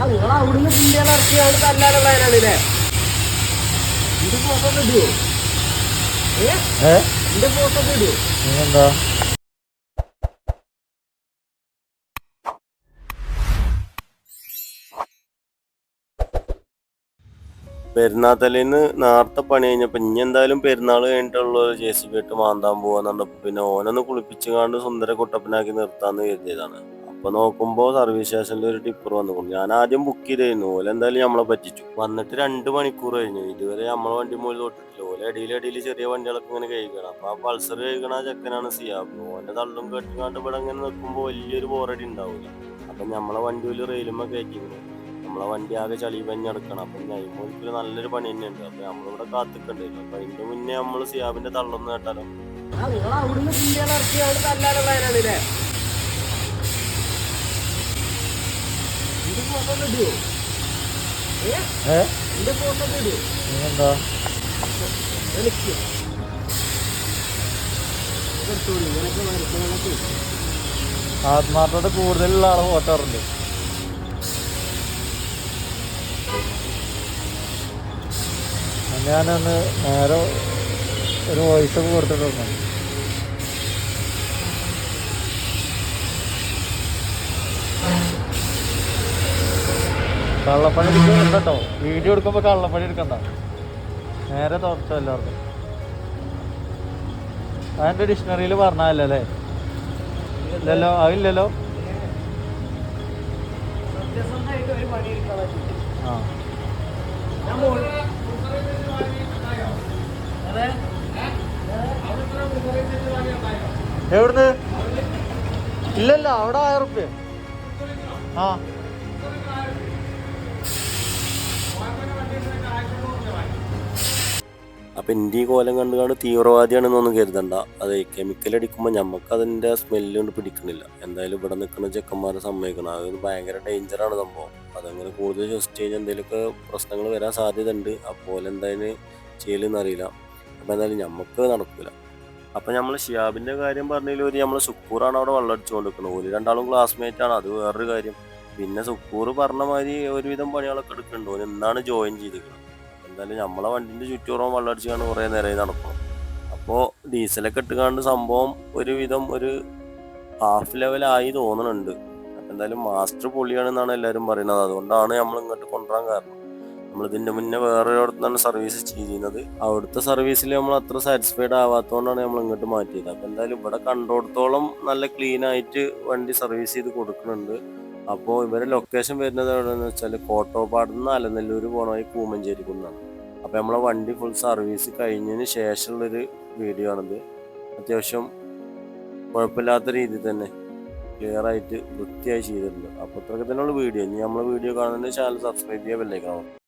ആ നിങ്ങൾ അവിടുന്ന് കുണ്ടികളെ ഇറക്കിയാണ് തല്ലാനുള്ളതിനാണല്ലേ എന്റെ ഫോട്ടോ ഒക്കെ ഇടുവോ ഏ? ഏ? എന്റെ ഫോട്ടോ ഒക്കെ ഇടുവോ എന്താ പെരുന്നാത്തലേന്ന് നേരത്തെ പണി കഴിഞ്ഞപ്പോ ഇനി എന്തായാലും പെരുന്നാൾ കഴിഞ്ഞിട്ടുള്ള ജെ സി ബി ഇട്ട് മാന്താൻ പോവാന്നുണ്ട് പിന്നെ ഓനൊന്ന് കുളിപ്പിച്ചു കാണ്ട് സുന്ദര കുട്ടപ്പനാക്കി നിർത്താന്ന് കരുതിയതാണ്. അപ്പൊ നോക്കുമ്പോ സർവീസ് സ്റ്റേഷനിൽ ഒരു ടിപ്പർ വന്നു ഞാൻ ആദ്യം ബുക്ക് ചെയ്തായിരുന്നു. ഓല എന്തായാലും നമ്മളെ പറ്റിച്ചു. വന്നിട്ട് രണ്ട് മണിക്കൂർ കഴിഞ്ഞു. ഇതുവരെ നമ്മളെ വണ്ടി മുകളിൽ തൊട്ടിട്ടില്ല. ഓല ഇടയിൽ ചെറിയ വണ്ടികളൊക്കെ ഇങ്ങനെ കഴിക്കണം അപ്പൊ ആ പൾസർ കഴിക്കണ ആ ചെക്കനാണ് സിയാബ് ഓന്റെ തള്ളും കെട്ടിക്കാണ്ട് ഇവിടെ ഇങ്ങനെ നിൽക്കുമ്പോ വലിയൊരു ബോറടി ഉണ്ടാവില്ല അപ്പൊ നമ്മളെ വണ്ടി വലിയ റെയിലുമ്മ കയറ്റിക്കുന്നു നമ്മളെ വണ്ടി ആകെ ചളി പഞ്ഞെടുക്കണം അപ്പൊ ഞൈമോൽക്കൊരു നല്ലൊരു പണി തന്നെയുണ്ട്. അപ്പൊ നമ്മളിവിടെ കാത്തിക്കണ്ടേ അപ്പൊ അതിന്റെ മുന്നേ നമ്മൾ സിയാബിന്റെ തള്ളൊന്നും കേട്ടാലോ. നിങ്ങൾ അവിടുന്ന് ഇറക്കിയാണ് തല്ലാനുള്ളതിനാണല്ലേ എന്റെ ഫോട്ടോ ഒക്കെ ഇടുവോ ഏ ഏ എന്റെ ഫോട്ടോ ഒക്കെ ഇടുവോ എന്താ ആത്മാർത്ഥത കൂടുതലുള്ള ആളെ ഫോട്ടോറുണ്ട് ഞാനന്ന് നേരെ ഒരു വോയിസ് ഒക്കെ കൊടുത്തിട്ടുണ്ട്. കള്ളപ്പണി എടുക്കണ്ട കേട്ടോ വീഡിയോ എടുക്കുമ്പോ കള്ളപ്പണി എടുക്കണ്ട. നേരെ തുറച്ചു എല്ലാവർക്കും. അതിന്റെ ഡിക്ഷണറിയിൽ പറഞ്ഞല്ലേ ഇല്ലല്ലോ അതില്ലല്ലോ. ആ. എവിടുന്ന്? ഇല്ലല്ല അവിടെ ആയിരം റുപ്യ ആ. അപ്പൊ എന്റെ ഈ കോലം കണ്ടു കാണും തീവ്രവാദിയാണെന്നൊന്നും കരുതണ്ട. അത് കെമിക്കൽ അടിക്കുമ്പോൾ നമുക്ക് അതിന്റെ സ്മെല്ല് കൊണ്ട് പിടിക്കണില്ല. എന്തായാലും ഇവിടെ നിൽക്കുന്ന ചെക്കന്മാരെ സമ്മതിക്കണം. അതൊരു ഭയങ്കര ഡേഞ്ചറാണ് സംഭവം. അതങ്ങനെ കൂടുതൽ ജസ്റ്റ് കഴിഞ്ഞാൽ എന്തെങ്കിലുമൊക്കെ പ്രശ്നങ്ങൾ വരാൻ സാധ്യത ഉണ്ട് അപ്പോൾ എന്തായാലും ചെയ്യലെന്ന് അറിയില്ല അപ്പോൾ എന്തായാലും നമുക്ക് നടക്കില്ല അപ്പം നമ്മൾ ഷിയാബിന്റെ കാര്യം പറഞ്ഞതിൽ ഒരു നമ്മൾ സുക്കൂറാണ് അവിടെ വെള്ളം അടിച്ചുകൊണ്ടിരിക്കുന്നത് ഒരു രണ്ടാളും ക്ലാസ്മേറ്റ് ആണ്. അത് വേറൊരു കാര്യം. പിന്നെ സുക്കൂർ പറഞ്ഞ മാതിരി ഒരുവിധം പണികളൊക്കെ എടുക്കുന്നുണ്ട് ഓൻ എന്നാണ് ജോയിൻ ചെയ്തിരിക്കുന്നത് എന്തായാലും നമ്മളെ വണ്ടിന്റെ ചുറ്റുപുറം വെള്ളം അടിച്ചാണ് കുറേ നേരമായി നടക്കണം. അപ്പോൾ ഡീസലൊക്കെ ഇട്ടുകാണ്ട് സംഭവം ഒരുവിധം ഒരു ഹാഫ് ലെവലായി തോന്നുന്നുണ്ട് എന്തായാലും മാസ്റ്റർ പൊളിയാണെന്നാണ് എല്ലാവരും പറയുന്നത്. അതുകൊണ്ടാണ് നമ്മൾ ഇങ്ങോട്ട് കൊണ്ടുവരാൻ കാരണം. നമ്മൾ ഇതിന്റെ മുന്നേ വേറെ നിന്നാണ് സർവീസ് ചെയ്യുന്നത് അവിടുത്തെ സർവീസിൽ നമ്മൾ അത്ര സാറ്റിസ്ഫൈഡ് ആവാത്തതുകൊണ്ടാണ് നമ്മൾ ഇങ്ങോട്ട് മാറ്റിയത്. അപ്പൊ എന്തായാലും ഇവിടെ കണ്ടോടത്തോളം നല്ല ക്ലീൻ ആയിട്ട് വണ്ടി സർവീസ് ചെയ്ത് കൊടുക്കുന്നുണ്ട്. അപ്പോൾ ഇവരെ ലൊക്കേഷൻ വരുന്നത് എവിടെയെന്ന് വെച്ചാൽ കോട്ടോപ്പാട് നിന്ന് അലനല്ലൂർ പോകണ വഴി കൂമഞ്ചേരി കുന്നാണ്. അപ്പോൾ നമ്മളെ വണ്ടി ഫുൾ സർവീസ് കഴിഞ്ഞതിന് ശേഷമുള്ളൊരു വീഡിയോ ആണിത്. അത്യാവശ്യം കുഴപ്പമില്ലാത്ത രീതിയിൽ തന്നെ ക്ലിയർ ആയിട്ട് വൃത്തിയായി ചെയ്തിട്ടുണ്ട്. അപ്പോൾ ഇത്രയൊക്കെ തന്നെയുള്ള വീഡിയോ ഇനി നമ്മളെ വീഡിയോ കാണുന്നതിന് ചാനൽ സബ്സ്ക്രൈബ് ചെയ്യാൻ ബെല്ലൈക്കണം